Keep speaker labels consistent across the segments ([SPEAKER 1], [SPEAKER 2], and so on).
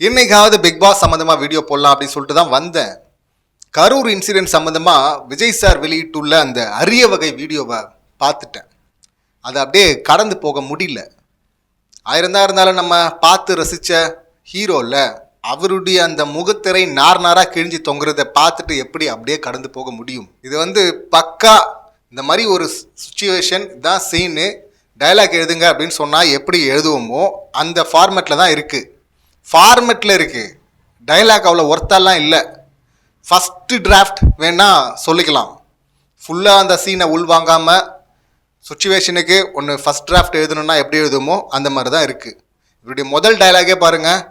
[SPEAKER 1] இன்னைக்காவது big pass சம்மந்தமாக video போடலாம் அப்படின்னு சொல்லிட்டு தான் வந்தேன். கரூர் இன்சிடென்ட் சம்மந்தமாக விஜய் சார் வெளியிட்டுள்ள அந்த அரிய வகை வீடியோவை பார்த்துட்டேன். அது அப்படியே கடந்து போக முடியல. ஆயிரம் தான் இருந்தாலும் நம்ம பார்த்து ரசித்த ஹீரோவில் அவருடைய அந்த முகத்திரை நார் நாராக கிழிஞ்சு தொங்குறத பார்த்துட்டு எப்படி அப்படியே கடந்து போக முடியும். இது வந்து பக்கா இந்த மாதிரி ஒரு சுச்சுவேஷன் தான் சீனு டயலாக் எழுதுங்க அப்படின்னு சொன்னால் எப்படி எழுதுவோமோ அந்த ஃபார்மேட்டில் தான் இருக்குது ஃபார்மெட்டில் இருக்குது டயலாக் அவ்வளோ ஒர்த்தெல்லாம் இல்லை. ஃபஸ்ட்டு டிராஃப்ட் வேணால் சொல்லிக்கலாம். ஃபுல்லாக அந்த சீனை உள்வாங்காமல் சுச்சுவேஷனுக்கு ஒன்று ஃபஸ்ட் டிராஃப்ட் எழுதணும்னா எப்படி எழுதுமோ அந்த மாதிரி தான் இருக்குது இவருடைய முதல் டைலாகே பாருங்கள்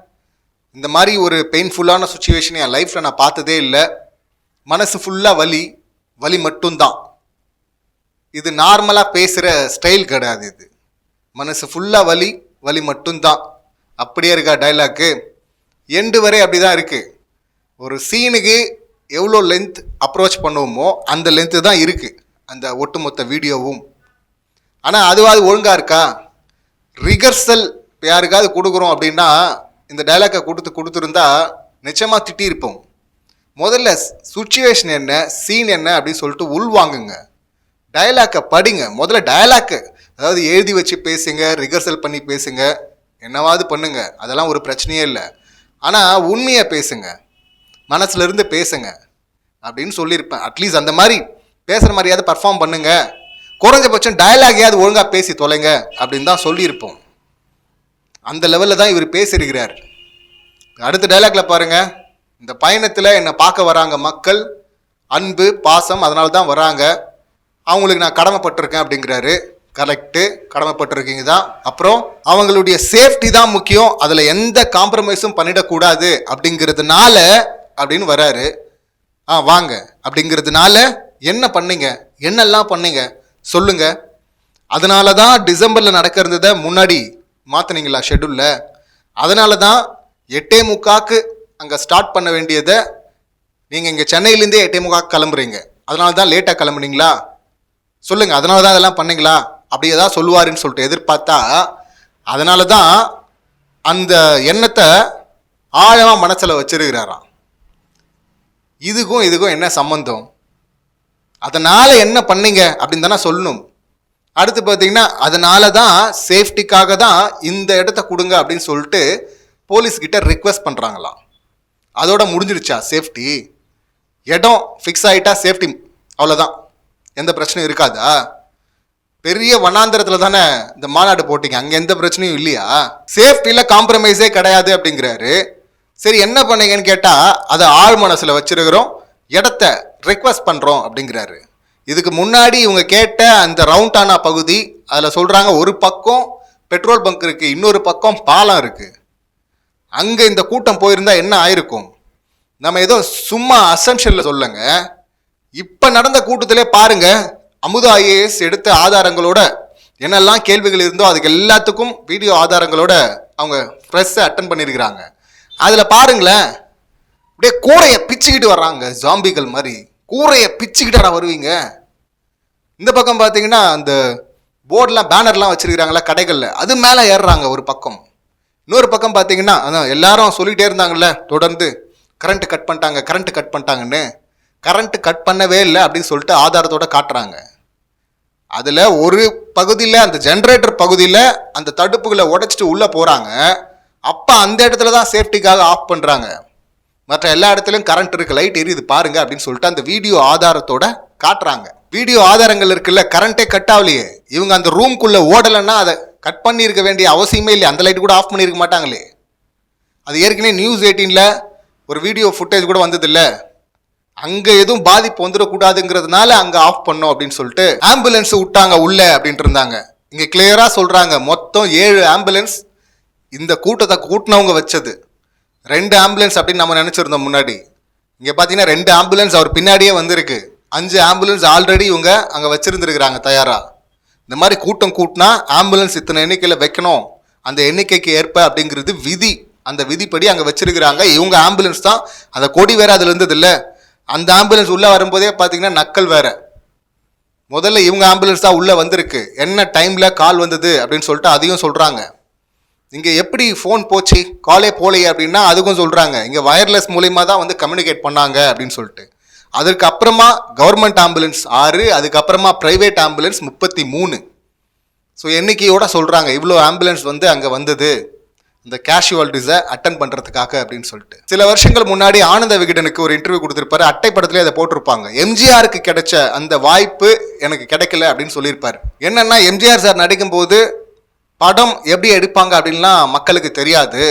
[SPEAKER 1] இந்த மாதிரி ஒரு பெயின்ஃபுல்லான சுச்சுவேஷன் என் லைஃப்பில் நான் பார்த்ததே இல்லை. மனசு ஃபுல்லாக வலி. வலி மட்டும்தான். இது நார்மலாக பேசுகிற ஸ்டைல் கிடையாது இது. மனசு ஃபுல்லாக வலி. வலி மட்டும்தான். அப்படியே இருக்கா டைலாக்கு எண்டு வரை அப்படி தான் இருக்குது ஒரு சீனுக்கு எவ்வளோ லென்த் அப்ரோச் பண்ணுவோமோ அந்த லென்த்து தான் இருக்குது அந்த ஒட்டுமொத்த வீடியோவும் ஆனால் அதுவாது ஒழுங்காக இருக்கா? ரிகர்சல் இப்போ யாருக்காவது கொடுக்குறோம் அப்படின்னா இந்த டைலாக்கை கொடுத்து கொடுத்துருந்தா நிச்சயமாக திட்டியிருப்போம். முதல்ல சுச்சுவேஷன் என்ன சீன் என்ன அப்படின்னு சொல்லிட்டு உள்வாங்குங்க டயலாக்கை படிங்க. முதல்ல டயலாக்கு அதாவது எழுதி வச்சு பேசுங்க ரிகர்சல் பண்ணி பேசுங்க. என்னவாவது பண்ணுங்க. அதெல்லாம் ஒரு பிரச்சனையே இல்லை. ஆனால் உண்மையை பேசுங்க. மனசுலேருந்து பேசுங்க. அப்படின்னு சொல்லியிருப்பேன் அட்லீஸ்ட் அந்த மாதிரி பேசுகிற மாதிரியாவது பர்ஃபார்ம் பண்ணுங்க. குறைஞ்சபட்சம் டயலாகையாவது ஒழுங்காக பேசி தொலைங்க அப்படின்னு தான் சொல்லியிருப்போம். அந்த லெவலில் தான் இவர் பேசியிருக்கிறார். அடுத்த டைலாக்ல பாருங்க. இந்த பயணத்தில் என்னை பார்க்க வராங்க மக்கள். அன்பு பாசம் அதனால தான் வராங்க. அவங்களுக்கு நான் கடமைப்பட்டிருக்கேன் அப்படிங்கிறாரு. கரெக்டு கடமைப்பட்டிருக்கீங்க தான். அப்புறம் அவங்களுடைய சேஃப்டி தான் முக்கியம். அதில் எந்த காம்ப்ரமைஸும் பண்ணிடக்கூடாது அப்படிங்கிறதுனால அப்படின்னு வராரு. ஆ வாங்க. அப்படிங்கிறதுனால என்ன பண்ணீங்க? என்னெல்லாம் பண்ணீங்க? சொல்லுங்க. அதனால தான் டிசம்பரில் நடக்கிறத முன்னாடி மாற்றினீங்களா ஷெட்யூலில் அதனால தான் எட்டே முக்காக்கு அங்கே ஸ்டார்ட் பண்ண வேண்டியதை நீங்கள் இங்கே சென்னையிலேருந்தே எட்டே முக்காக்கு கிளம்புறீங்க. அதனால தான் லேட்டாக கிளம்புனீங்களா? சொல்லுங்கள் அதனால தான் அதெல்லாம் பண்ணீங்களா? அப்படி ஏதாவது சொல்லுவாருன்னு சொல்லிட்டு எதிர்பார்த்தா அதனால தான் அந்த எண்ணத்தை ஆழமாக மனசில் வச்சிருக்கிறாராம். இதுக்கும் இதுக்கும் என்ன சம்பந்தம்? அதனால் என்ன பண்ணீங்க அப்படின்னு தானே சொல்லணும். அடுத்து பார்த்தீங்கன்னா அதனால தான் சேஃப்டிக்காக தான் இந்த இடத்த கொடுங்க அப்படின்னு சொல்லிட்டு போலீஸ் கிட்ட ரிக்வெஸ்ட் பண்ணுறாங்களாம் அதோட முடிஞ்சிருச்சா சேஃப்டி? இடம் ஃபிக்ஸ் ஆகிட்டா சேஃப்டி அவ்வளோதான் எந்த பிரச்சனையும் இருக்காதா? பெரிய வனாந்திரத்தில் தானே இந்த மாநாடு போட்டீங்க. அங்கே எந்த பிரச்சனையும் இல்லையா? சேஃப்டியில் காம்ப்ரமைஸே கிடையாது அப்படிங்கிறாரு. சரி என்ன பண்ணீங்கன்னு கேட்டால் அதை ஆழ் மனசில் வச்சிருக்கிறோம். இடத்த ரிக்வெஸ்ட் பண்ணுறோம் அப்படிங்கிறாரு. இதுக்கு முன்னாடி இவங்க கேட்ட அந்த ரவுண்டானா பகுதி அதில் சொல்கிறாங்க ஒரு பக்கம் பெட்ரோல் பங்க் இருக்குது இன்னொரு பக்கம் பாலம் இருக்குது அங்கே இந்த கூட்டம் போயிருந்தா என்ன ஆயிருக்கும்? நம்ம ஏதோ சும்மா அசம்ஷனில் சொல்லுங்க. இப்போ நடந்த கூட்டத்திலே பாருங்க அமுதா ஐஏஎஸ் எடுத்த ஆதாரங்களோட என்னெல்லாம் கேள்விகள் இருந்தோ அதுக்கு எல்லாத்துக்கும் வீடியோ ஆதாரங்களோட அவங்க ப்ரெஸ்ஸை அட்டன் பண்ணியிருக்கிறாங்க அதில் பாருங்களேன். அப்படியே கூரையை பிச்சுக்கிட்டு வர்றாங்க ஜாம்பிகள் மாதிரி. கூரையை பிச்சுக்கிட்டாடா வருவீங்க. இந்த பக்கம் பார்த்தீங்கன்னா அந்த போர்டெலாம் பேனர்லாம் வச்சுருக்கிறாங்களா கடைகளில். அது மேலே ஏறுறாங்க ஒரு பக்கம். இன்னொரு பக்கம் பார்த்தீங்கன்னா அதான் எல்லாரும் சொல்லிகிட்டே இருந்தாங்கல்ல தொடர்ந்து கரண்ட்டு கட் பண்ணிட்டாங்க கரண்ட்டு கட் பண்ணிட்டாங்கன்னு. கரண்ட்டு கட் பண்ணவே இல்லை அப்படின்னு சொல்லிட்டு ஆதாரத்தோட காட்டுறாங்க. அதில் ஒரு பகுதியில் அந்த ஜென்ரேட்டர் பகுதியில் அந்த தடுப்புகளை உடைச்சிட்டு உள்ளே போகிறாங்க அப்போ அந்த இடத்துல தான் சேஃப்டிக்காக ஆஃப் பண்ணுறாங்க மற்ற எல்லா இடத்துலையும் கரண்ட் இருக்குது லைட் எரியுது பாருங்க அப்படின்னு சொல்லிட்டு அந்த வீடியோ ஆதாரத்தோட காட்டுறாங்க. வீடியோ ஆதாரங்கள் இருக்குல்ல கரண்ட்டே கட் ஆகலையே. இவங்க அந்த ரூம்குள்ளே ஓடலைன்னா அதை கட் பண்ணியிருக்க வேண்டிய அவசியமே இல்லை அந்த லைட் கூட ஆஃப் பண்ணியிருக்க மாட்டாங்களே. அது ஏற்கனவே நியூஸ் எயிட்டீனில் ஒரு வீடியோ ஃபுட்டேஜ் கூட வந்ததில்லை. அங்கே எதுவும் பாதிப்பு வந்துடக்கூடாதுங்கிறதுனால அங்கே ஆஃப் பண்ணோம் அப்படின்னு சொல்லிட்டு ஆம்புலன்ஸ் விட்டாங்க உள்ள அப்படின்ட்டு இருந்தாங்க. இங்கே கிளியரா சொல்கிறாங்க மொத்தம் ஏழு ஆம்புலன்ஸ் இந்த கூட்டத்தை கூட்டினவங்க வச்சது. ரெண்டு ஆம்புலன்ஸ் அப்படின்னு நம்ம நினச்சிருந்தோம் முன்னாடி. இங்கே பார்த்தீங்கன்னா ரெண்டு ஆம்புலன்ஸ் அவர் பின்னாடியே வந்திருக்கு. அஞ்சு ஆம்புலன்ஸ் ஆல்ரெடி இவங்க அங்கே வச்சுருந்துருக்குறாங்க தயாராக இந்த மாதிரி கூட்டம் கூட்டினா ஆம்புலன்ஸ் இத்தனை எண்ணிக்கையில் வைக்கணும். அந்த எண்ணிக்கைக்கு ஏற்ப அப்படிங்கிறது விதி. அந்த விதிப்படி அங்கே வச்சிருக்கிறாங்க. இவங்க ஆம்புலன்ஸ் தான். அந்த கொடி வேற அதில் இருந்தது இல்லை அந்த ஆம்புலன்ஸ் உள்ளே வரும்போதே பார்த்தீங்கன்னா நக்கல் வேற. முதல்ல இவங்க ஆம்புலன்ஸ் தான் உள்ளே வந்திருக்கு. என்ன டைமில் கால் வந்தது அப்படின்னு சொல்லிட்டு அதையும் சொல்கிறாங்க இங்கே எப்படி ஃபோன் போச்சு? காலே போலையே அப்படின்னா அதுக்கும் சொல்கிறாங்க இங்கே வயர்லெஸ் மூலயமா தான் வந்து கம்யூனிகேட் பண்ணாங்க அப்படின்னு சொல்லிட்டு. அதுக்கப்புறமா கவர்மெண்ட் ஆம்புலன்ஸ் ஆறு அதுக்கப்புறமா ப்ரைவேட் ஆம்புலன்ஸ் முப்பத்தி மூணு. ஸோ எண்ணிக்கையோட சொல்கிறாங்க இவ்வளோ ஆம்புலன்ஸ் வந்து அங்கே வந்தது. இந்த கேஷுவாலிட்டிஸை அட்டன் பண்ணுறதுக்காக அப்படின்னு சொல்லிட்டு. சில வருஷங்கள் முன்னாடி ஆனந்த விகடனுக்கு ஒரு இன்டர்வியூ கொடுத்துருப்பாரு. அட்டை படத்துலேயே அதை போட்டிருப்பாங்க. எம்ஜிஆருக்கு கிடைச்ச அந்த வாய்ப்பு எனக்கு கிடைக்கல அப்படின்னு சொல்லியிருப்பார். என்னென்னா எம்ஜிஆர் சார் நடிக்கும்போது படம் எப்படி எடுப்பாங்க அப்படின்லாம் மக்களுக்கு தெரியாது.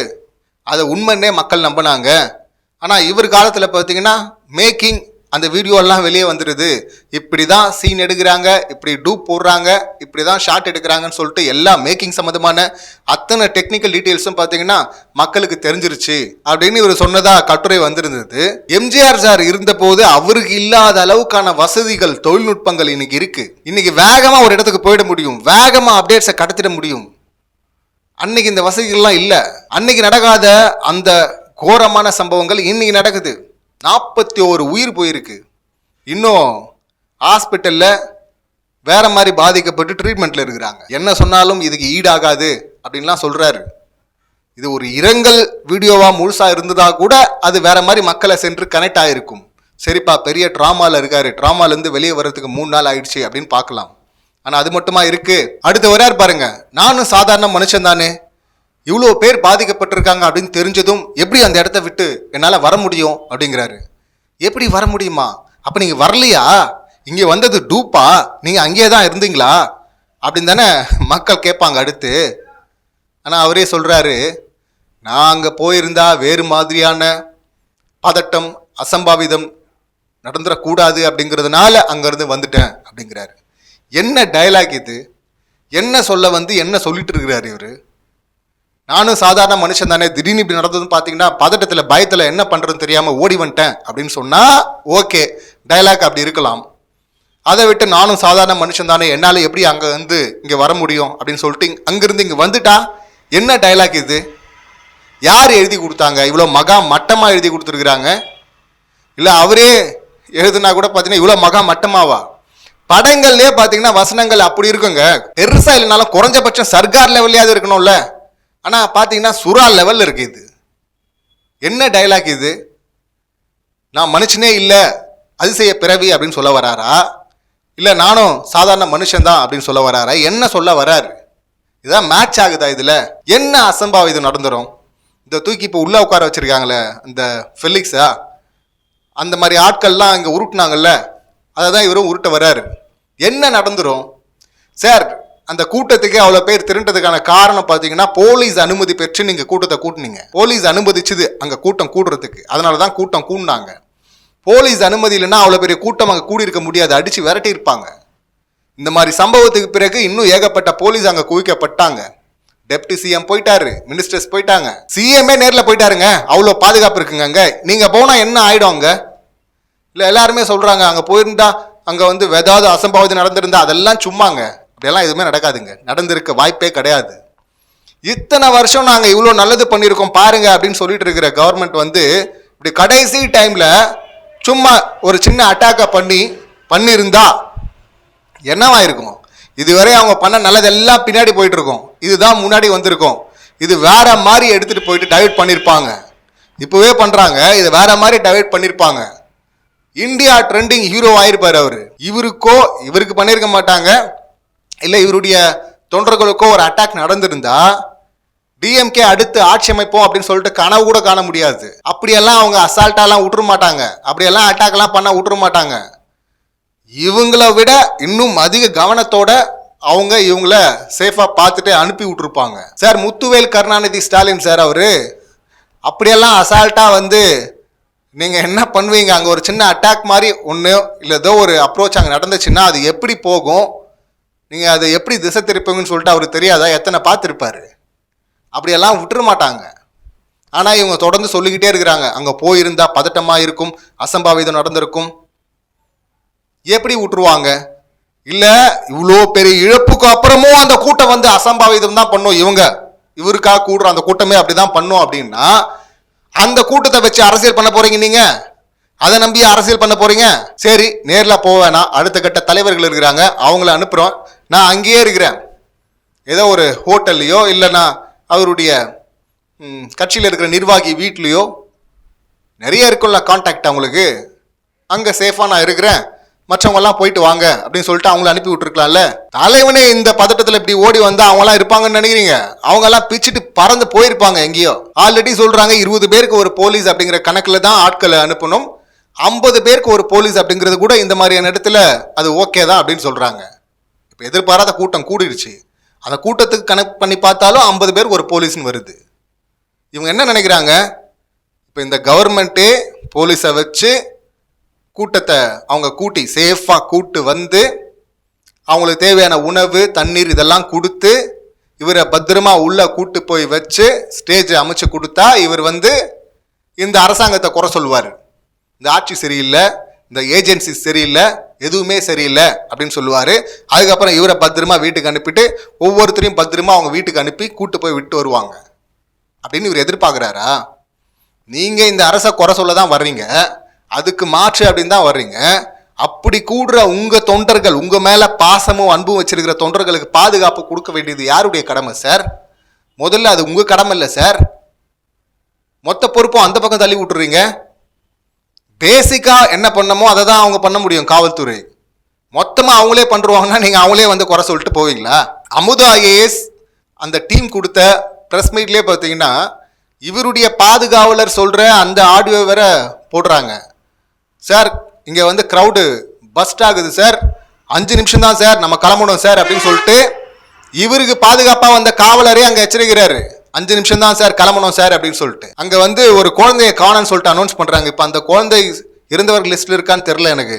[SPEAKER 1] அதை உண்மைன்னே மக்கள் நம்பினாங்க. ஆனால் இவர் காலத்தில் பார்த்தீங்கன்னா மேக்கிங் அந்த வீடியோ எல்லாம் வெளியே வந்துடுது இப்படி தான் சீன் எடுக்கிறாங்க இப்படி டூப் போடுறாங்க இப்படி தான் ஷார்ட் எடுக்கிறாங்கன்னு சொல்லிட்டு எல்லா மேக்கிங் சம்மந்தமான அத்தனை டெக்னிக்கல் டீட்டெயில்ஸும் பார்த்தீங்கன்னா மக்களுக்கு தெரிஞ்சிருச்சு. அப்படின்னு இவர் சொன்னதா கட்டுரை வந்திருந்தது. எம்ஜிஆர் சார் இருந்தபோது அவருக்கு இல்லாத அளவுக்கான வசதிகள் தொழில்நுட்பங்கள் இன்னைக்கு இருக்கு. இன்னைக்கு வேகமாக ஒரு இடத்துக்கு போயிட முடியும். வேகமாக அப்டேட்ஸை கடத்திட முடியும். அன்னைக்கு இந்த வசதிகள்லாம் இல்லை. அன்னைக்கு நடக்காத அந்த கோரமான சம்பவங்கள் இன்னைக்கு நடக்குது. நாற்பத்தி ஒரு உயிர் போயிருக்கு. இன்னும் ஹாஸ்பிட்டலில் வேற மாதிரி பாதிக்கப்பட்டு ட்ரீட்மெண்ட்டில் இருக்கிறாங்க. என்ன சொன்னாலும் இதுக்கு ஈடாகாது அப்படின்லாம் சொல்கிறாரு இது ஒரு இரங்கல் வீடியோவாக முழுசாக இருந்ததா கூட அது வேற மாதிரி மக்களை சென்று கனெக்ட் ஆகிருக்கும் சரிப்பா பெரிய ட்ராமாவில் இருக்காரு. ட்ராமாலேருந்து வெளியே வர்றதுக்கு மூணு நாள் ஆயிடுச்சு அப்படின்னு பார்க்கலாம். ஆனால் அது மட்டுமா இருக்குது அடுத்து வரார் பாருங்க. நானும் சாதாரண மனுஷன் தானே. இவ்வளோ பேர் பாதிக்கப்பட்டிருக்காங்க அப்படின்னு தெரிஞ்சதும் எப்படி அந்த இடத்த விட்டு என்னால் வர முடியும் அப்படிங்கிறாரு. எப்படி வர முடியுமா? அப்போ நீங்கள் வரலையா? இங்கே வந்தது டூப்பா? நீங்கள் அங்கேயே தான் இருந்தீங்களா? அப்படின்னு தானே மக்கள் கேட்பாங்க அடுத்து. ஆனால் அவரே சொல்கிறாரு நான் அங்கே போயிருந்தா வேறு மாதிரியான பதட்டம் அசம்பாவிதம் நடந்துடக்கூடாது அப்படிங்கிறதுனால அங்கேருந்து வந்துட்டேன் அப்படிங்கிறாரு. என்ன டைலாக் இது? என்ன சொல்ல வந்து என்ன சொல்லிட்டு இருக்கிறார் இவர்? நானும் சாதாரண மனுஷன் தானே திடீர்னு இப்படி நடந்ததுன்னு பார்த்தீங்கன்னா பதட்டத்தில் பயத்தில் என்ன பண்ணுறதுன்னு தெரியாமல் ஓடி வந்துட்டேன் அப்படின்னு சொன்னால் ஓகே டயலாக் அப்படி இருக்கலாம். அதை விட்டு நானும் சாதாரண மனுஷன் தானே என்னால் எப்படி அங்கே வந்து இங்கே வர முடியும் அப்படின்னு சொல்லிட்டு அங்கேருந்து இங்கே வந்துட்டா என்ன டயலாக் இது? யார் எழுதி கொடுத்தாங்க? இவ்வளோ மகா மட்டமாக எழுதி கொடுத்துருக்குறாங்க. இல்லை அவரே எழுதுனா கூட பார்த்தீங்கன்னா இவ்வளோ மகா மட்டமாவா? படங்கள்லேயே பார்த்தீங்கன்னா வசனங்கள் அப்படி இருக்குங்க. பெருசாக இல்லைனாலும் குறைஞ்சபட்சம் சர்க்கார் லெவல்லையாவது இருக்கணும்ல. ஆனால் பார்த்தீங்கன்னா சுறா லெவலில் இருக்குது இது. என்ன டயலாக் இது? நான் மனுஷனே இல்லை அதிசய பிறவி அப்படின்னு சொல்ல வராரா? இல்லை நானும் சாதாரண மனுஷன்தான் அப்படின்னு சொல்ல வராரா? என்ன சொல்ல வராரு? இதான் மேட்ச் ஆகுதா இதில்? என்ன அசம்பாவிதம் நடந்துரும்? இந்த தூக்கி இப்போ உள்ளே உட்கார வச்சுருக்காங்களே இந்த ஃபெலிக்ஸா அந்த மாதிரி ஆட்கள்லாம் இங்கே உருட்டினாங்கல்ல அதை தான் இவரும் உருட்ட வராரு. என்ன நடந்துரும்? சார் அந்த கூட்டத்துக்கு அவ்வளோ பேர் திரண்டதுக்கான காரணம் பார்த்தீங்கன்னா போலீஸ் அனுமதி பெற்று நீங்கள் கூட்டத்தை கூட்டினீங்க. போலீஸ் அனுமதிச்சுது அங்கே கூட்டம் கூடுறதுக்கு. அதனால தான் கூட்டம் கூடினாங்க. போலீஸ் அனுமதி இல்லைன்னா அவ்வளோ பெரிய கூட்டம் அங்கே கூடியிருக்க முடியாது. அடித்து விரட்டி இருப்பாங்க. இந்த மாதிரி சம்பவத்துக்கு பிறகு இன்னும் ஏகப்பட்ட போலீஸ் அங்கே குவிக்கப்பட்டாங்க. டெப்டி சிஎம் போயிட்டாரு மினிஸ்டர்ஸ் போயிட்டாங்க. சிஎம்ஏ நேரில் போயிட்டாருங்க. அவ்வளோ பாதுகாப்பு இருக்குங்க அங்கே. நீங்கள் போனால் என்ன ஆகிடும் அங்கே? இல்லை எல்லாருமே சொல்கிறாங்க அங்கே போயிருந்தா அங்கே வந்து ஏதாவது அசம்பாவிதம் நடந்திருந்தா அதெல்லாம் சும்மாங்க. இப்படியெல்லாம் எதுவுமே நடக்காதுங்க. நடந்திருக்க வாய்ப்பே கிடையாது. இத்தனை வருஷம் நாங்கள் இவ்வளோ நல்லது பண்ணியிருக்கோம் பாருங்க அப்படின்னு சொல்லிட்டு இருக்கிற கவர்மெண்ட் வந்து இப்படி கடைசி டைமில் சும்மா ஒரு சின்ன அட்டாக்கை பண்ணி பண்ணியிருந்தா என்னவா இருக்கும்? இதுவரை அவங்க பண்ண நல்லதெல்லாம் பின்னாடி போயிட்டு இருக்கோம் இதுதான் முன்னாடி வந்திருக்கும். இது வேற மாதிரி எடுத்துட்டு போயிட்டு டைவர்ட் பண்ணியிருப்பாங்க இப்போவே பண்றாங்க இது வேற மாதிரி டைவர்ட் பண்ணியிருப்பாங்க இந்தியா ட்ரெண்டிங் ஹீரோ ஆயிருப்பாரு அவரு. இவருக்கோ இவருக்கு பண்ணியிருக்க மாட்டாங்க. இல்லை இவருடைய தொண்டர்களுக்கோ ஒரு அட்டாக் நடந்திருந்தா டிஎம்கே அடுத்து ஆட்சி அமைப்போம் அப்படின்னு சொல்லிட்டு கனவு கூட காண முடியாது. அப்படியெல்லாம் அவங்க அசால்ட்டாலாம் விட்டுற மாட்டாங்க. அப்படியெல்லாம் அட்டாக்லாம் பண்ண விட்டுற மாட்டாங்க. இவங்கள விட இன்னும் அதிக கவனத்தோட அவங்க இவங்கள சேஃபாக பார்த்துட்டு அனுப்பி விட்டுருப்பாங்க. சார் முத்துவேல் கருணாநிதி ஸ்டாலின் சார் அவர் அப்படியெல்லாம் அசால்ட்டாக வந்து நீங்கள் என்ன பண்ணுவீங்க? அங்கே ஒரு சின்ன அட்டாக் மாதிரி ஒன்று இல்லை ஏதோ ஒரு அப்ரோச் அங்கே நடந்துச்சுன்னா அது எப்படி போகும்? நீங்க அதை எப்படி திசை திருப்பீங்கன்னு சொல்லிட்டு அவருக்கு தெரியாதா? எத்தனை பார்த்துருப்பாரு? அப்படியெல்லாம் விட்டுற மாட்டாங்க. ஆனால் இவங்க தொடர்ந்து சொல்லிக்கிட்டே இருக்கிறாங்க. அங்கே போயிருந்தா பதட்டமாக இருக்கும் அசம்பாவிதம் நடந்திருக்கும். எப்படி விட்டுருவாங்க? இல்ல இவ்வளோ பெரிய இழப்புக்கு அப்புறமும் அந்த கூட்டம் வந்து அசம்பாவிதம் தான் பண்ணும். இவங்க இவருக்காக கூடுற அந்த கூட்டமே அப்படிதான் பண்ணும் அப்படின்னா அந்த கூட்டத்தை வச்சு அரசியல் பண்ண போறீங்க நீங்க? அதை நம்பி அரசியல் பண்ண போறீங்க? சரி நேரில் போக வேணாம். அடுத்த கட்ட தலைவர்கள் இருக்கிறாங்க. அவங்கள அனுப்புறோம். நான் அங்கேயே இருக்கிறேன். ஏதோ ஒரு ஹோட்டல்லையோ இல்லைனா அவருடைய ம், கட்சியில் இருக்கிற நிர்வாகி வீட்லேயோ நிறைய இருக்கும்ல காண்டாக்ட் அவங்களுக்கு. அங்கே சேஃபாக நான் இருக்கிறேன். மற்றவங்கெல்லாம் போயிட்டு வாங்க அப்படின்னு சொல்லிட்டு அவங்கள அனுப்பி விட்டுருக்கலாம்ல. தலைவனே இந்த பதட்டத்தில் இப்படி ஓடி வந்தால் அவங்களாம் இருப்பாங்கன்னு நினைக்கிறீங்க? அவங்கெல்லாம் பிச்சுட்டு பறந்து போயிருப்பாங்க எங்கேயோ. ஆல்ரெடி சொல்கிறாங்க இருபது பேருக்கு ஒரு போலீஸ் அப்படிங்கிற கணக்கில் தான் ஆட்களை அனுப்பணும். ஐம்பது பேருக்கு ஒரு போலீஸ் அப்படிங்கிறது கூட இந்த மாதிரியான இடத்துல அது ஓகே தான் அப்படின்னு சொல்கிறாங்க இப்போ எதிர்பாராத கூட்டம் கூடிடுச்சு அந்த கூட்டத்துக்கு கணக்கு பண்ணி பார்த்தாலும் ஐம்பது பேருக்கு ஒரு போலீஸ்னு வருது. இவங்க என்ன நினைக்கிறாங்க? இப்போ இந்த கவர்மெண்ட்டே போலீஸை வச்சு கூட்டத்தை அவங்க கூட்டி சேஃபாக கூட்டு வந்து அவங்களுக்கு தேவையான உணவு தண்ணீர் இதெல்லாம் கொடுத்து இவரை பத்திரமா உள்ள கூட்டு போய் வச்சு ஸ்டேஜ் அமைச்சு கொடுத்தா இவர் வந்து இந்த அரசாங்கத்தை குறை சொல்லுவார். இந்த ஆட்சி சரியில்லை. இந்த ஏஜென்சி சரியில்லை எதுவுமே சரியில்லை அப்படின்னு சொல்லுவார். அதுக்கப்புறம் இவரை பத்திரமா வீட்டுக்கு அனுப்பிட்டு ஒவ்வொருத்தரையும் பத்திரமா அவங்க வீட்டுக்கு அனுப்பி கூட்டு போய் விட்டு வருவாங்க. அப்படின்னு இவர் எதிர்பார்க்குறாரா? நீங்கள் இந்த அரசை குறை சொல்ல தான் வர்றீங்க. அதுக்கு மாற்று அப்படின்னு தான் வர்றீங்க. அப்படி கூடுற உங்கள் தொண்டர்கள் உங்கள் மேலே பாசமும் அன்பும் வச்சிருக்கிற தொண்டர்களுக்கு பாதுகாப்பு கொடுக்க வேண்டியது யாருடைய கடமை சார்? முதல்ல அது உங்கள் கடமை இல்லை சார். மொத்த பொறுப்பும் அந்த பக்கம் தள்ளி விட்டுறீங்க. பேசிக்காக என்ன பண்ணமோ அதை தான் அவங்க பண்ண முடியும் காவல்துறை. மொத்தமாக அவங்களே பண்ணுருவாங்கன்னா நீங்கள் அவங்களே வந்து குறை சொல்லிட்டு போவீங்களா? அமுதா ஐஏஎஸ் அந்த டீம் கொடுத்த ப்ரெஸ் மீட்லேயே பார்த்தீங்கன்னா இவருடைய பாதுகாவலர் சொல்கிற அந்த ஆடியோ வேற போடுறாங்க. சார் இங்கே வந்து க்ரௌடு பஸ்ட் ஆகுது சார். அஞ்சு நிமிஷம் தான் சார் நம்ம கிளம்பணும் சார் அப்படின்னு சொல்லிட்டு இவருக்கு பாதுகாப்பாக வந்த காவலரே அங்கே எச்சரிக்கிறாரு. அஞ்சு நிமிஷம் தான் சார் கிளம்பணும் சார் அப்படின்னு சொல்லிட்டு. அங்கே வந்து ஒரு குழந்தைய காணன்னு சொல்லிட்டு அனௌன்ஸ் பண்ணுறாங்க இப்போ அந்த குழந்தை இருந்தவர்கள் லிஸ்ட்டில் இருக்கான்னு தெரில எனக்கு.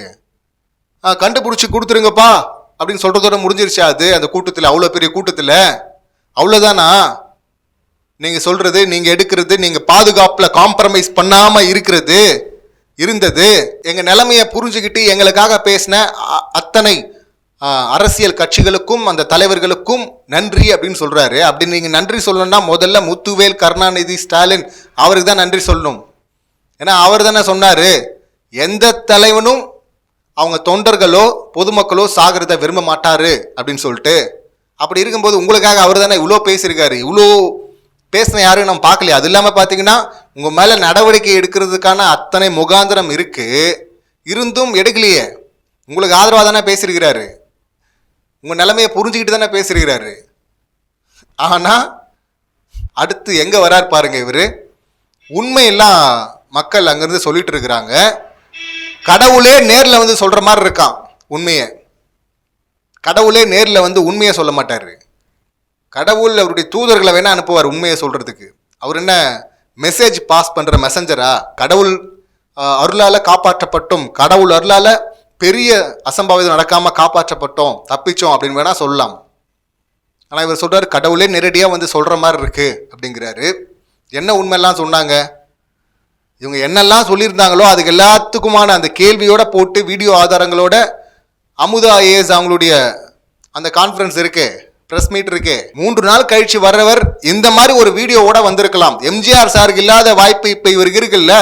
[SPEAKER 1] ஆ கண்டுபிடிச்சி கொடுத்துருங்கப்பா அப்படின்னு சொல்கிறதோட முடிஞ்சிருச்சா அது. அந்த கூட்டத்தில் அவ்வளோ பெரிய கூட்டத்தில். அவ்வளோதானா நீங்கள் சொல்கிறது நீங்கள் எடுக்கிறது நீங்கள் பாதுகாப்பில் காம்ப்ரமைஸ் பண்ணாமல் இருக்கிறது இருந்தது எங்கள் நிலைமையை புரிஞ்சுக்கிட்டு எங்களுக்காக பேசின அத்தனை அரசியல் கட்சிகளுக்கும் அந்த தலைவர்களுக்கும் நன்றி அப்படின்னு சொல்கிறாரு அப்படி நீங்கள் நன்றி சொல்லணும்னா முதல்ல முத்துவேல் கருணாநிதி ஸ்டாலின் அவருக்கு தான் நன்றி சொல்லணும். ஏன்னா அவர் தானே சொன்னார் எந்த தலைவனும் அவங்க தொண்டர்களோ பொதுமக்களோ சாகிறத விரும்ப மாட்டார் அப்படின்னு சொல்லிட்டு. அப்படி இருக்கும்போது உங்களுக்காக அவர் தானே இவ்வளோ பேசியிருக்காரு. இவ்வளோ பேசின யாரும் நம்ம பார்க்கலையே. அது இல்லாமல் பார்த்தீங்கன்னா உங்கள் மேலே நடவடிக்கை எடுக்கிறதுக்கான அத்தனை முகாந்திரம் இருக்குது இருந்தும் எடுக்கலையே. உங்களுக்கு ஆதரவாக தானே பேசியிருக்கிறாரு. உங்கள் நிலைமையை புரிஞ்சுக்கிட்டு தானே பேசுகிறாரு ஆனால் அடுத்து எங்கே வரார் பாருங்க இவர். உண்மையெல்லாம் மக்கள் அங்கேருந்து சொல்லிட்டு இருக்கிறாங்க. கடவுளே நேரில் வந்து சொல்கிற மாதிரி இருக்கான் உண்மையை. கடவுளே நேரில் வந்து உண்மையை சொல்ல மாட்டார். கடவுள் அவருடைய தூதர்களை வேணால் அனுப்புவார் உண்மையை சொல்கிறதுக்கு அவர் என்ன மெசேஜ் பாஸ் பண்ணுற மெசஞ்சரா கடவுள் அருளால் காப்பாற்றப்பட்டும் கடவுள் அருளால் பெரிய அசம்பாவிதம் நடக்காமல் காப்பாற்றப்பட்டோம் தப்பிச்சோம் அப்படின்னு வேணால் சொல்லலாம். ஆனால் இவர் சொல்கிறார் கடவுளே நேரடியாக வந்து சொல்கிற மாதிரி இருக்குது அப்படிங்கிறாரு. என்ன உண்மையெல்லாம் சொன்னாங்க? இவங்க என்னெல்லாம் சொல்லியிருந்தாங்களோ அதுக்கு எல்லாத்துக்குமான அந்த கேள்வியோட போட்டு வீடியோ ஆதாரங்களோட அமுதா ஐஏஎஸ் அவங்களுடைய அந்த கான்ஃபரன்ஸ் இருக்கு ப்ரெஸ் மீட் இருக்கு. மூன்று நாள் கழிச்சு வர்றவர் இந்த மாதிரி ஒரு வீடியோவோட வந்திருக்கலாம். எம்ஜிஆர் சாருக்கு இல்லாத வாய்ப்பு இப்போ இவருக்கு இருக்குல்ல?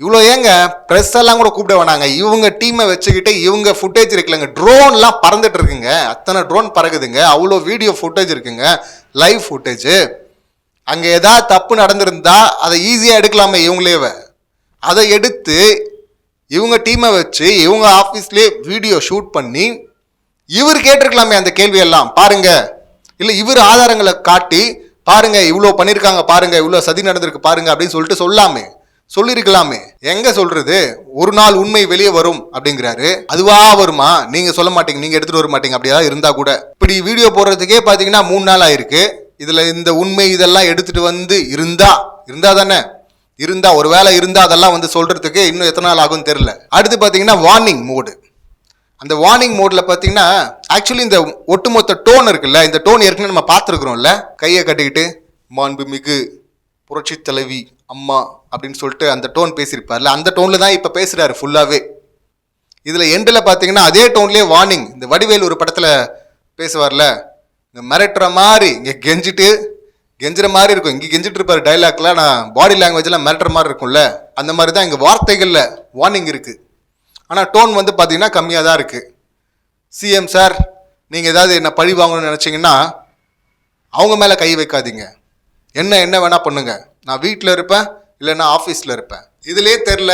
[SPEAKER 1] இவ்வளோ ஏங்க? ப்ரெஸ் எல்லாம் கூட கூப்பிட வேணாங்க. இவங்க டீமை வச்சுக்கிட்டு இவங்க ஃபுட்டேஜ் இருக்குல்லங்க. ட்ரோன்லாம் பறந்துட்டு இருக்குங்க. அத்தனை ட்ரோன் பறகுதுங்க அவ்வளோ வீடியோ ஃபுட்டேஜ் இருக்குங்க. லைவ் ஃபுட்டேஜ் அங்கே ஏதாவது தப்பு நடந்திருந்தா அதை ஈஸியாக எடுக்கலாமே இவங்களே அதை எடுத்து இவங்க டீமை வச்சு இவங்க ஆஃபீஸ்லேயே வீடியோ ஷூட் பண்ணி இவர் கேட்டிருக்கலாமே அந்த கேள்வியெல்லாம். பாருங்க. இல்லை இவர் ஆதாரங்களை காட்டி பாருங்க இவ்வளோ பண்ணியிருக்காங்க பாருங்க இவ்வளோ சதி நடந்திருக்கு பாருங்க அப்படின்னு சொல்லிட்டு சொல்லாமே. சொல்லியிருக்கலாமே எங்க சொல்றது? ஒரு நாள் உண்மை வெளியே வரும் அப்படிங்கிறாரு. அதுவா வருமா? நீங்க சொல்ல மாட்டீங்க. நீங்க எடுத்துட்டு வர மாட்டீங்க. அப்படியா? இருந்தா கூட. இப்படி வீடியோ போடுறதுக்கே பாத்தீங்கன்னா மூணு நாள் ஆயிருக்கு. இதுல இந்த உண்மை இதெல்லாம் எடுத்துட்டு வந்து இருந்தா இருந்தா தானே? இருந்தா ஒருவேளை இருந்தா அதெல்லாம் வந்து சொல்றதுக்கு இன்னும் எத்தனை நாள் ஆகும்னு தெரியல. அடுத்து பாத்தீங்கன்னா வார்னிங் மோடு அந்த வார்னிங் மோடில் பார்த்தீங்கன்னா ஆக்சுவலி இந்த ஒட்டுமொத்த டோன் இருக்குல்ல இந்த டோன் ஏற்கனவே நம்ம பார்த்துருக்குறோம்ல. கையை கட்டிக்கிட்டு மாண்புமிகு புரட்சி தலைவி அம்மா அப்படின்னு சொல்லிட்டு அந்த டோன் பேசியிருப்பார்ல அந்த டோனில் தான் இப்போ பேசுகிறாரு ஃபுல்லாகவே இதில் எண்டில் பார்த்தீங்கன்னா அதே டோன்லேயே வார்னிங் இந்த வடிவேல் ஒரு படத்தில் பேசுவார்ல இந்த மிரட்டுற மாதிரி இங்கே கெஞ்சிட்டு கெஞ்சுற மாதிரி இருக்கும். இங்கே கெஞ்சிட்டு இருப்பார் டைலாக்லாம் நான் பாடி லாங்குவேஜ்லாம் மிரட்டுற மாதிரி இருக்கும்ல. அந்த மாதிரி தான் இங்கே வார்த்தைகளில் வார்னிங் இருக்குது ஆனால் டோன் வந்து பார்த்தீங்கன்னா கம்மியாக தான் இருக்குது சிஎம் சார் நீங்கள் ஏதாவது என்ன பழி வாங்கணும்னு நினச்சிங்கன்னா அவங்க மேலே கை வைக்காதீங்க. என்ன என்ன வேணால் பண்ணுங்கள் நான் வீட்டில் இருப்பேன் இல்லைன்னா ஆஃபீஸில் இருப்பேன். இதுலேயே தெரில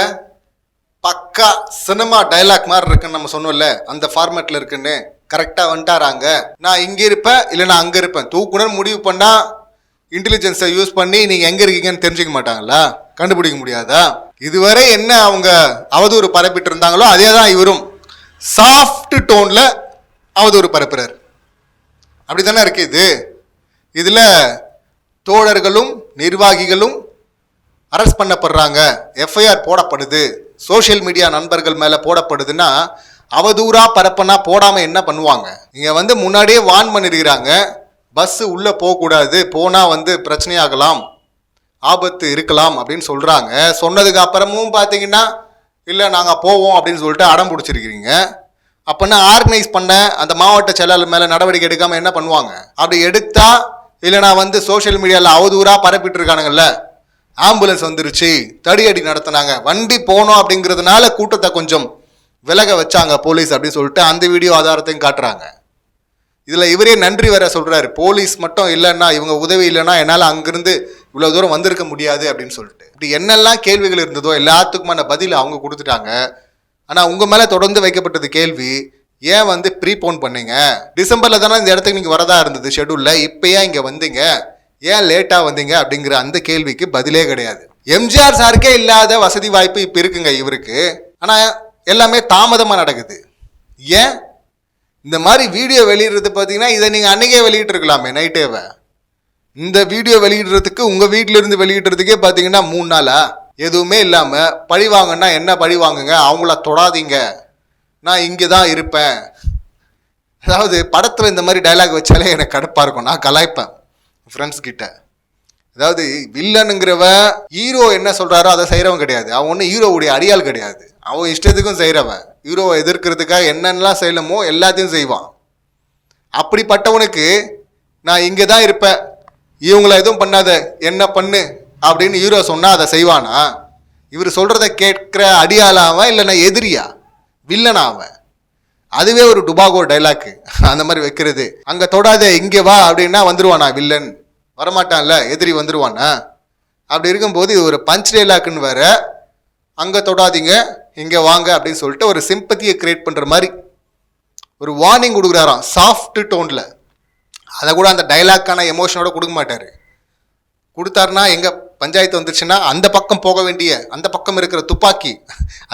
[SPEAKER 1] பக்கா சினிமா டைலாக் மாதிரி இருக்குன்னு நம்ம சொன்னோம்ல அந்த ஃபார்மேட்டில் இருக்குன்னு கரெக்டாக வந்துட்டாராங்க. நான் இங்கே இருப்பேன் இல்லை நான் அங்கே இருப்பேன். தூக்குனு முடிவு பண்ணால் இன்டெலிஜென்ஸை யூஸ் பண்ணி நீங்கள் எங்கே இருக்கீங்கன்னு தெரிஞ்சுக்க மாட்டாங்களா? கண்டுபிடிக்க முடியாதா? இதுவரை என்ன அவங்க அவதூறு பரப்பிட்டு இருந்தாங்களோ அதே தான் இவரும். சாஃப்ட் டோனில் அவதூறு பரப்புறார். அப்படி தானே இருக்கு இது? இதில் தோழர்களும் நிர்வாகிகளும் அரெஸ்ட் பண்ணப்படுறாங்க. எஃப்ஐஆர் போடப்படுது. சோஷியல் மீடியா நண்பர்கள் மேலே போடப்படுதுன்னா அவதூறா பரப்பனா போடாமல் என்ன பண்ணுவாங்க? இங்கே வந்து முன்னாடியே வார்ன் பண்ணிருக்கிறாங்க. பஸ்ஸு உள்ளே போகக்கூடாது. போனால் வந்து பிரச்சனையாகலாம். ஆபத்து இருக்கலாம் அப்படின்னு சொல்கிறாங்க சொன்னதுக்கு அப்புறமும் பார்த்தீங்கன்னா இல்லை நாங்கள் போவோம் அப்படின்னு சொல்லிட்டு அடம் பிடிச்சிருக்கிறீங்க. அப்போன்னா ஆர்கனைஸ் பண்ண அந்த மாவட்ட செயலாளர் மேலே நடவடிக்கை எடுக்காமல் என்ன பண்ணுவாங்க? அப்படி எடுத்தால் இல்லைனா வந்து சோஷியல் மீடியாவில் அவதூறாக பரப்பிட்டு இருக்கானுங்கல்ல ஆம்புலன்ஸ் வந்துருச்சு. தடியடி நடத்தினாங்க. வண்டி போனோம் அப்படிங்கிறதுனால கூட்டத்தை கொஞ்சம் விலக வச்சாங்க போலீஸ் அப்படின்னு சொல்லிட்டு அந்த வீடியோ ஆதாரத்தையும் காட்டுறாங்க. இதில் இவரே நன்றி வேற சொல்கிறாரு போலீஸ் மட்டும் இல்லைன்னா இவங்க உதவி இல்லைன்னா என்னால் அங்கேருந்து இவ்வளோ தூரம் வந்திருக்க முடியாது அப்படின்னு சொல்லிட்டு. இப்படி என்னெல்லாம் கேள்விகள் இருந்ததோ எல்லாத்துக்குமான பதில் அவங்க கொடுத்துட்டாங்க. ஆனால் உங்கள் மேலே தொடர்ந்து வைக்கப்பட்டது கேள்வி. ஏன் வந்து ப்ரீபோன் பண்ணீங்க? டிசம்பரில் தானே இந்த இடத்துக்கு நீங்கள் வரதா இருந்தது ஷெடியூலில் இப்போ ஏன் இங்கே வந்தீங்க. ஏன் லேட்டாக வந்தீங்க அப்படிங்கிற அந்த கேள்விக்கு பதிலே கிடையாது. எம்ஜிஆர் சாருக்கே இல்லாத வசதி வாய்ப்பு இப்போ இருக்குங்க இவருக்கு. ஆனால் எல்லாமே தாமதமாக நடக்குது. ஏன்? இந்த மாதிரி வீடியோ வெளியிடுறது பார்த்தீங்கன்னா இதை நீங்கள் அன்னைக்கே வெளியிட்டிருக்கலாமே நைட்டேவை இந்த வீடியோ வெளியிடுறதுக்கு உங்கள் வீட்டில இருந்து வெளியிடுறதுக்கே பார்த்தீங்கன்னா மூணு நாளா? எதுவுமே இல்லாமல் பழி வாங்கன்னா என்ன பழி வாங்குங்க? அவங்கள தொடாதீங்க. நான் இங்கே தான் இருப்பேன். அதாவது படத்தில் இந்த மாதிரி டயலாக் வச்சாலே எனக்கு கடுப்பாக இருக்கும். நான் கலாய்ப்பேன். ஃப்ரெண்ட்ஸ் கிட்ட. அதாவது வில்லனுங்கிறவ ஹீரோ என்ன சொல்கிறாரோ அதை செய்கிறவன் கிடையாது. அவன் ஒன்றும் ஹீரோவுடைய அடியாள் கிடையாது. அவன் இஷ்டத்துக்கும் செய்கிறவன் ஹீரோவை எதிர்க்கிறதுக்காக என்னென்னலாம் செய்யணுமோ எல்லாத்தையும் செய்வான். அப்படிப்பட்டவனுக்கு நான் இங்கே தான் இருப்பேன். இவங்கள எதுவும் பண்ணாத. என்ன பண்ணு? அப்படின்னு ஹீரோ சொன்னால் அதை செய்வானா? இவர் சொல்கிறத கேட்குற அடியாளா இல்லைன்னா எதிரியா? வில்லனா அவன். அதுவே ஒரு டுபாகோ டைலாக்கு. அந்த மாதிரி வைக்கிறது. அங்கே தொடாத இங்கே வா அப்படின்னா வந்துடுவானா வில்லன். வரமாட்டான்ல எதிரி வந்துடுவானா அப்படி இருக்கும்போது இது ஒரு பஞ்ச் டைலாக்குன்னு வேற. அங்கே தொடாதீங்க இங்கே வாங்க அப்படின்னு சொல்லிட்டு ஒரு சிம்பத்தியை கிரியேட் பண்ணுற மாதிரி. ஒரு வார்னிங் கொடுக்குறாராம் சாஃப்ட் டோனில் அதை கூட அந்த டைலாக்கான எமோஷனோட கொடுக்க மாட்டார். கொடுத்தாருன்னா எங்கே பஞ்சாயத்து வந்துருச்சுன்னா அந்த பக்கம் போக வேண்டிய அந்த பக்கம் இருக்கிற துப்பாக்கி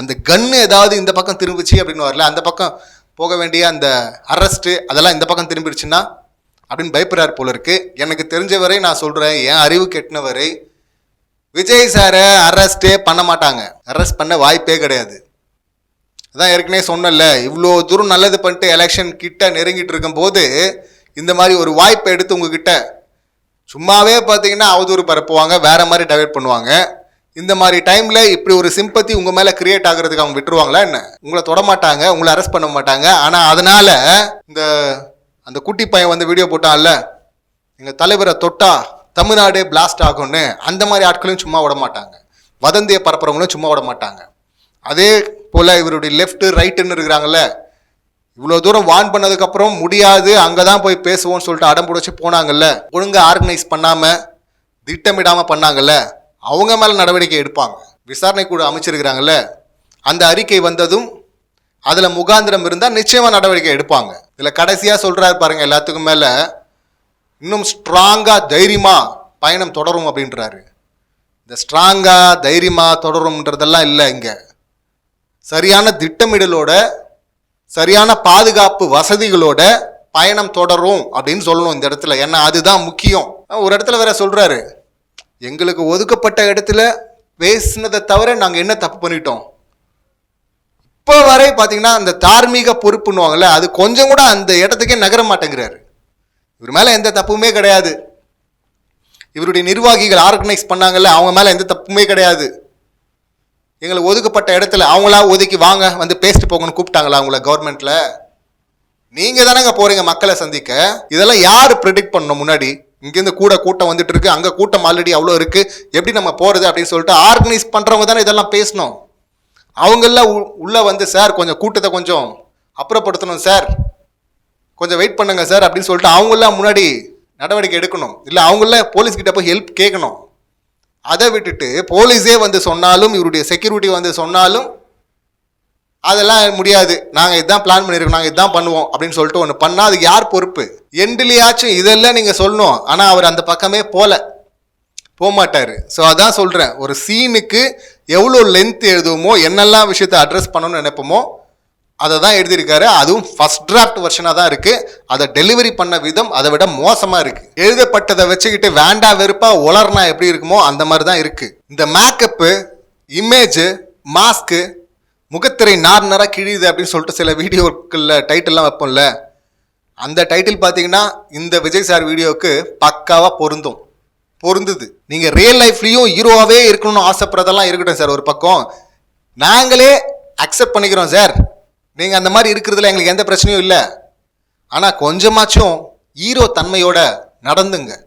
[SPEAKER 1] அந்த கன்று ஏதாவது இந்த பக்கம் திரும்பிச்சு அப்படின்னு வரல அந்த பக்கம் போக வேண்டிய அந்த அரெஸ்ட்டு அதெல்லாம் இந்த பக்கம் திரும்பிடுச்சுன்னா அப்படின்னு பயப்படுறாரு போல இருக்கு. எனக்கு தெரிஞ்ச வரை நான் சொல்கிறேன் என் அறிவு கெட்டின வரை விஜய் சாரை அரெஸ்டே பண்ண மாட்டாங்க. அரெஸ்ட் பண்ண வாய்ப்பே கிடையாது. அதான் ஏற்கனவே சொன்னல இவ்வளோ தூரம் நல்லது பண்ணிட்டு எலெக்ஷன் கிட்ட நெருங்கிட்டு இருக்கும்போது இந்த மாதிரி ஒரு வாய்ப்பை எடுத்து உங்ககிட்ட சும்மாவே பார்த்தீங்கன்னா அவதூறு பரப்புவாங்க வேற மாதிரி டைவெர்ட் பண்ணுவாங்க. இந்த மாதிரி டைம்ல இப்படி ஒரு சிம்பத்தி உங்க மேல கிரியேட் ஆகுறதுக்கு அவங்க விட்டுருவாங்களா என்ன? உங்களை தொட மாட்டாங்க உங்களை அரெஸ்ட் பண்ண மாட்டாங்க. ஆனா அதனால இந்த அந்த குட்டி பையன் வந்து வீடியோ போட்டான்ல எங்க தலைவரை தொட்டா தமிழ்நாடே பிளாஸ்ட் ஆகும்னு. அந்த மாதிரி ஆட்களையும் சும்மா விட மாட்டாங்க. வதந்தியை பரப்புறவங்களும் சும்மா விட மாட்டாங்க. அதே போல இவருடைய லெஃப்ட் ரைட்டுன்னு இருக்கிறாங்கல்ல இவ்வளோ தூரம் வான் பண்ணதுக்கப்புறம் முடியாது அங்கே தான் போய் பேசுவோம்னு சொல்லிட்டு அடம் பிடிச்சி போனாங்கல்ல? ஒழுங்காக ஆர்கனைஸ் பண்ணாமல் திட்டமிடாமல் பண்ணாங்கல்ல? அவங்க மேலே நடவடிக்கை எடுப்பாங்க. விசாரணை குழு அமைச்சிருக்கிறாங்கல்ல? அந்த அறிக்கை வந்ததும் அதில் முகாந்திரம் இருந்தால் நிச்சயமாக நடவடிக்கை எடுப்பாங்க. இதில் கடைசியாக சொல்கிறாரு பாருங்க எல்லாத்துக்கும் மேலே இன்னும் ஸ்ட்ராங்காக தைரியமாக பயணம் தொடரும் அப்படின்றாரு. இந்த ஸ்ட்ராங்காக தைரியமாக தொடரும்ன்றதெல்லாம் இல்லை இங்கே. சரியான திட்டமிடலோட சரியான பாதுகாப்பு வசதிகளோட பயணம் தொடரும் அப்படின்னு சொல்லணும் இந்த இடத்துல. ஏன்னா அதுதான் முக்கியம். ஒரு இடத்துல வேற சொல்றாரு எங்களுக்கு ஒதுக்கப்பட்ட இடத்துல பேசினதை தவிர நாங்கள் என்ன தப்பு பண்ணிட்டோம்? இப்போ வரை பார்த்தீங்கன்னா அந்த தார்மீக பொறுப்புன்னுவாங்கல்ல அது கொஞ்சம் கூட அந்த இடத்துக்கே நகர மாட்டேங்கிறாரு. இவர் மேலே எந்த தப்புமே கிடையாது. இவருடைய நிர்வாகிகள் ஆர்கனைஸ் பண்ணாங்கல்ல அவங்க மேலே எந்த தப்புமே கிடையாது. எங்களை ஒதுக்கப்பட்ட இடத்துல அவங்களா ஒதுக்கி வாங்க வந்து பேசிட்டு போங்கன்னு கூப்பிட்டாங்களா அவங்கள கவர்மெண்ட்ல நீங்க தானங்க போறீங்க மக்களை சந்திக்க. இதெல்லாம் யார் ப்ரிடிக்ட் பண்ணணும் முன்னாடி? இங்கேருந்து கூட கூட்டம் வந்துட்டு இருக்கு. அங்க கூட்டம் ஆல்ரெடி அவ்வளோ இருக்கு. எப்படி நம்ம போறது அப்படின்னு சொல்லிட்டு ஆர்கனைஸ் பண்றவங்க தானே இதெல்லாம் பேசணும். அவங்கெல்லாம் உ- உள்ள வந்து சார் கொஞ்சம் கூட்டத்தை கொஞ்சம் அப்புறப்படுத்தணும் சார். கொஞ்சம் வெயிட் பண்ணுங்க சார் அப்படின்னு சொல்லிட்டு அவங்கெல்லாம் முன்னாடி நடவடிக்கை எடுக்கணும். இல்லை அவங்கள போலீஸ்கிட்ட போய் ஹெல்ப் கேட்கணும். அதை விட்டுட்டு போலீஸே வந்து சொன்னாலும் இவருடைய செக்யூரிட்டி வந்து சொன்னாலும் அதெல்லாம் முடியாது. நாங்கள் இதான் பிளான் பண்ணியிருக்கோம் நாங்கள் இதான் பண்ணுவோம் அப்படின்னு சொல்லிட்டு ஒன்று பண்ணால் அதுக்கு யார் பொறுப்பு? எண்டிலேயாச்சும் இதெல்லாம் நீங்கள் சொல்லணும். ஆனால் அவர் அந்த பக்கமே போல போகமாட்டார் ஸோ அதான் சொல்கிறேன் ஒரு சீனுக்கு எவ்வளோ லென்த் எழுதுவோமோ என்னெல்லாம் விஷயத்தை அட்ரஸ் பண்ணணும்னு நினைப்போமோ அதை தான் எழுதியிருக்காரு. அதுவும் ஃபர்ஸ்ட் டிராஃப்ட் வெர்ஷனாக தான் இருக்குது அதை டெலிவரி பண்ண விதம் அதை விட மோசமாக இருக்குது எழுதப்பட்டதை வச்சுக்கிட்டு வேண்டா வெறுப்பாக உலர்னா எப்படி இருக்குமோ அந்த மாதிரி தான் இருக்குது இந்த மேக்கப்பு இமேஜு மாஸ்க்கு முகத்திரை நார் நரா கிழியுது அப்படின்னு சொல்லிட்டு சில வீடியோக்களில் டைட்டில்லாம் வைப்போம்ல. அந்த டைட்டில் பார்த்தீங்கன்னா இந்த விஜய் சார் வீடியோவுக்கு பக்காவாக பொருந்தும். பொருந்துது. நீங்கள் ரியல் லைஃப்லேயும் ஹீரோவாகவே இருக்கணும்னு ஆசைப்படுறதெல்லாம் இருக்கட்டும் சார் ஒரு பக்கம். நாங்களே அக்செப்ட் பண்ணிக்கிறோம் சார். நீங்கள் அந்த மாதிரி இருக்கிறதுல எங்களுக்கு எந்த பிரச்சனையும் இல்லை. ஆனால் கொஞ்சமாச்சும் ஈரோ தன்மையோட நடந்துங்க.